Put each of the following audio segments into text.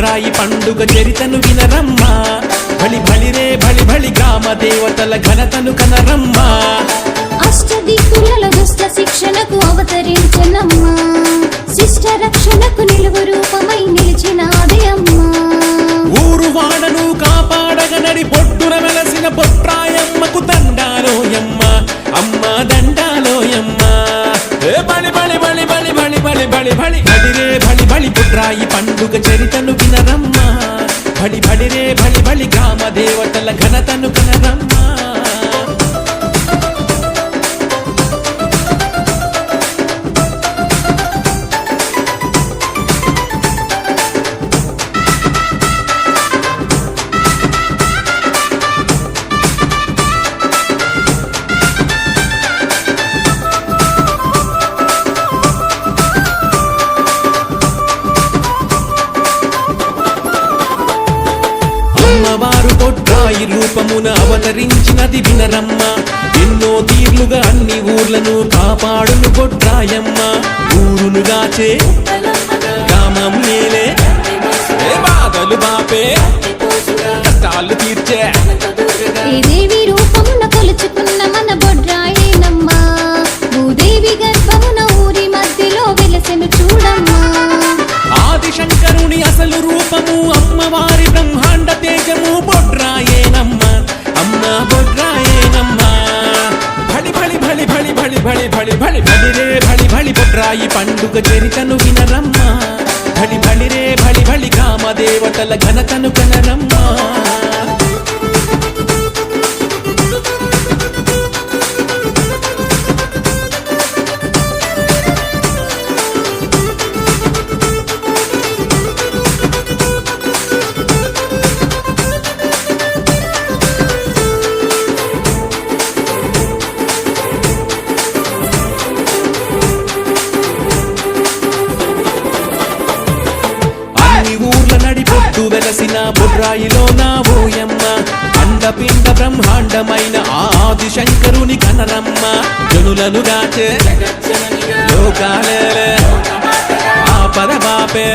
బొడ్రాయి పండుగ చరితను వినరమ్మా. బలి బలిరే బలి బలి గ్రామ దేవతల ఘనతను కనరమ్మా. అష్టదిక్కుల దుష్ట శిక్షణకు అవతరించనమ్మా. శిష్ట రక్షణకు నిలువు రూపమై నిలిచినాదే అమ్మా. ఊరు వాడను కాపాడగనడి పొట్టున వెలసిన పొట్రాయమ్మకు బలి పండుగ చరితను వినరమ్మా. బడి బడిరే బలి బలి గ్రామ దేవతల ఘనతను కనరమ్మ రూపమున అవతరించినది వినరమ్మ. ఎన్నో తీర్లుగా అన్ని ఊర్లను కాపాడును పొట్రాయమ్మ ఊరును దాచే గ్రామం నేలే. బాధలు బాపే. కష్టాలు తీర్చు భళి భళి భళి భళి భళి భళిరే భళి భళి బొడ్రాయి పండుగ చరితను వినరమ్మ. భళి భళిరే భళి భళి కామదేవతల ఘనతను కనరమ్మా. నడిపొట్టు వెలసిన బుర్రాయిలో నా ఓయమ్మ. అండపిండ బ్రహ్మాండమైన ఆది శంకరుని కనరమ్మ జనులను దాచే లోకాలేలే ఆ పరబాపే.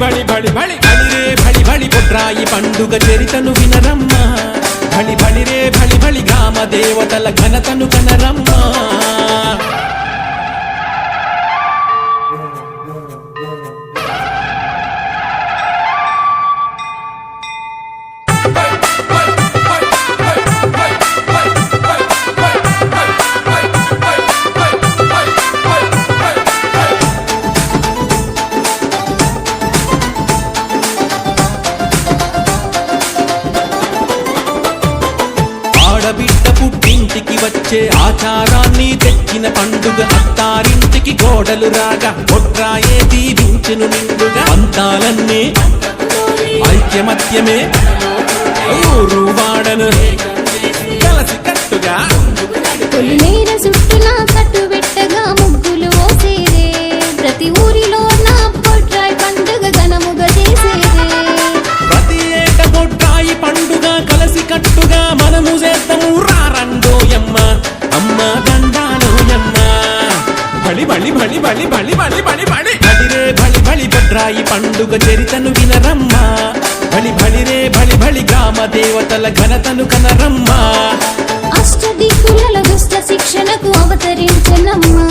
బడి బడి బడి బడిరే బడి బడి పొట్రాయి పండుగ చరితను వినరమ్మ. బడి బడిరే బడి బడి గ్రామ దేవతల ఘనతను కనరమ్మ. పుట్టింటికి వచ్చే ఆచారాన్ని తెచ్చిన పండుగ అత్తారింటికి గోడలు రాగా కొట్రాయే దీవించును నిండుగా. అంతాలన్నీ ఐక్యమత్యమే. ఊరు వాడను. కలసి కట్టుగా. కొల్లేర చుట్టూనా కట్టు పెట్టగా ముగ్గులు పండుగ చరితను వినరమ్మా. బలి బలిరే బలి బలి గ్రామ దేవతల ఘనతను కనరమ్మా. అష్టదిక్కుల దుష్ట శిక్షణకు అవతరించనమ్మా.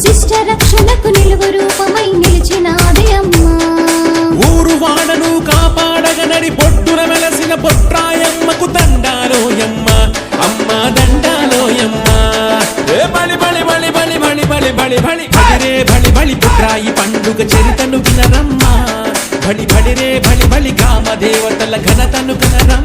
శిష్ట రక్షణకు నిలువు రూపమై నిలిచినాదే అమ్మా. ఊరు వాడను కాపాడగనడి పొట్టున వెలసిన పొట్రాయమ్మకు దండాలోయమ్మ. అమ్మ దండాలోయమ్మ. ఏ బలి బలి బలి బలి బలి బలి బలి బలి బలిరే బలి బలి పుట్రాయి పండుగ చరితను వినరమ్మ. బడి బడి రే బలి బలి కామ దేవతల ఘనతను కనరా